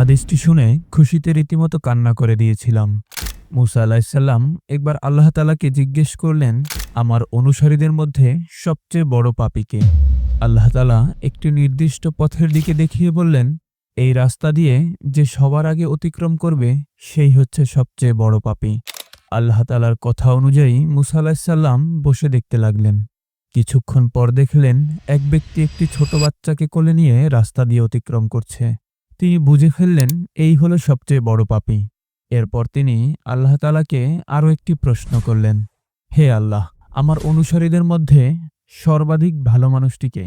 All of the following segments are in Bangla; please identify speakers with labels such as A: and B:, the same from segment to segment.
A: হাদিসটি শুনে খুশিতে রীতিমতো কান্না করে দিয়েছিলাম। মুসা আলাহিসাল্লাম একবার আল্লাহ তালাকে জিজ্ঞেস করলেন, আমার অনুসারীদের মধ্যে সবচেয়ে বড় পাপীকে আল্লাহ তালা একটি নির্দিষ্ট পথের দিকে দেখিয়ে বললেন, এই রাস্তা দিয়ে যে সবার আগে অতিক্রম করবে, সেই হচ্ছে সবচেয়ে বড় পাপী। আল্লাহ তালার কথা অনুযায়ী মুসা আলাহিসাল্লাম বসে দেখতে লাগলেন। কিছুক্ষণ পর দেখলেন, এক ব্যক্তি একটি ছোট বাচ্চাকে কোলে নিয়ে রাস্তা দিয়ে অতিক্রম করছে। তিনি বুঝে ফেললেন, এই হলো সবচেয়ে বড় পাপী। এরপর তিনি আল্লাহ তালাকে আরও একটি প্রশ্ন করলেন, হে আল্লাহ, আমার অনুসারীদের মধ্যে সর্বাধিক ভালো মানুষটিকে?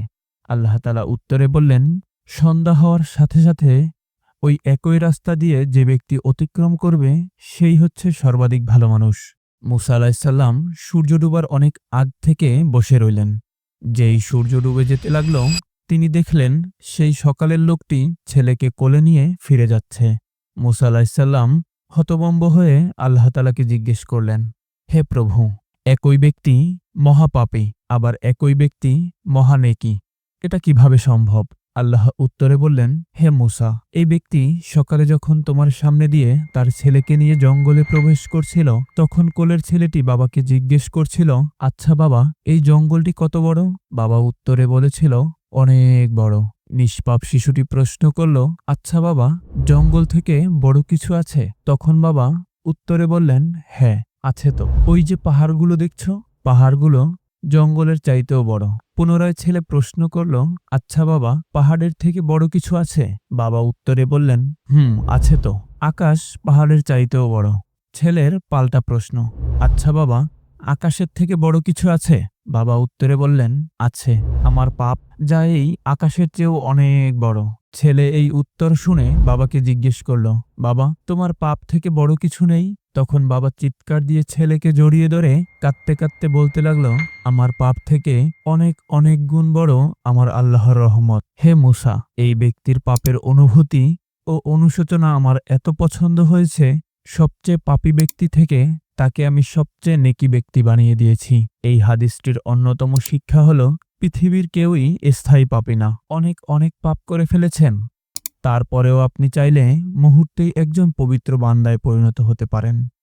A: আল্লাহ তালা উত্তরে বললেন, সন্ধ্যা হওয়ার সাথে সাথে ওই একই রাস্তা দিয়ে যে ব্যক্তি অতিক্রম করবে, সেই হচ্ছে সর্বাধিক ভালো মানুষ। মুসা আলাহিসাল্লাম সূর্য ডুবার অনেক আগ থেকে বসে রইলেন। যেই সূর্য ডুবে যেতে লাগল তিনি দেখলেন, সেই সকালের লোকটি ছেলেকে কোলে নিয়ে ফিরে যাচ্ছে। মুসা আলাহিসাল্লাম হতবম্ব হয়ে আল্লাহ তালাকে জিজ্ঞেস করলেন, হে প্রভু, একই ব্যক্তি মহাপাপী, আবার একই ব্যক্তি মহানেকি? এটা কীভাবে সম্ভব? আল্লাহ উত্তরে বললেন, হে মুসা, এই ব্যক্তি সকালে যখন তোমার সামনে দিয়ে তার ছেলেকে নিয়ে জঙ্গলে প্রবেশ করছিল, তখন কোলের ছেলেটি বাবাকে জিজ্ঞেস করছিল আচ্ছা বাবা, এই জঙ্গলটি কত বড়? বাবা উত্তরে বলেছিল অনেক বড়। নিষ্পাপ শিশুটি প্রশ্ন করল আচ্ছা বাবা, জঙ্গল থেকে বড় কিছু আছে? তখন বাবা উত্তরে বললেন হ্যাঁ আছে তো। ওই যে পাহাড়গুলো দেখছ? পাহাড়গুলো জঙ্গলের চাইতেও বড়। পুনরায় ছেলে প্রশ্ন করল আচ্ছা বাবা, পাহাড়ের থেকে বড় কিছু আছে? বাবা উত্তরে বললেন, হুম, আছে তো। আকাশ পাহাড়ের চাইতেও বড়। ছেলের পাল্টা প্রশ্ন আচ্ছা বাবা, আকাশের থেকে বড় কিছু আছে? বাবা উত্তরে বললেন, আছে, আমার পাপ যা এই আকাশের চেয়েও অনেক বড়। ছেলে এই উত্তর শুনে বাবাকে জিজ্ঞেস করল, বাবা, তোমার পাপ থেকে বড় কিছু নেই? তখন বাবা চিৎকার দিয়ে ছেলেকে জড়িয়ে ধরে কাঁদতে কাঁদতে বলতে লাগল, আমার পাপ থেকে অনেক অনেক গুণ বড় আমার আল্লাহর রহমত। হে মুসা, এই ব্যক্তির পাপের অনুভূতি ও অনুশোচনা আমার এত পছন্দ হয়েছে সবচেয়ে পাপি ব্যক্তি থেকে তাকে আমি সবচেয়ে নেকি ব্যক্তি বানিয়ে দিয়েছি। এই হাদিসটির অন্যতম শিক্ষা হল, পৃথিবীর কেউই স্থায়ী পাপি না। অনেক অনেক পাপ করে ফেলেছেন। তারপরেও আপনি চাইলে মুহূর্তেই একজন পবিত্র বান্দায় পরিণত হতে পারেন।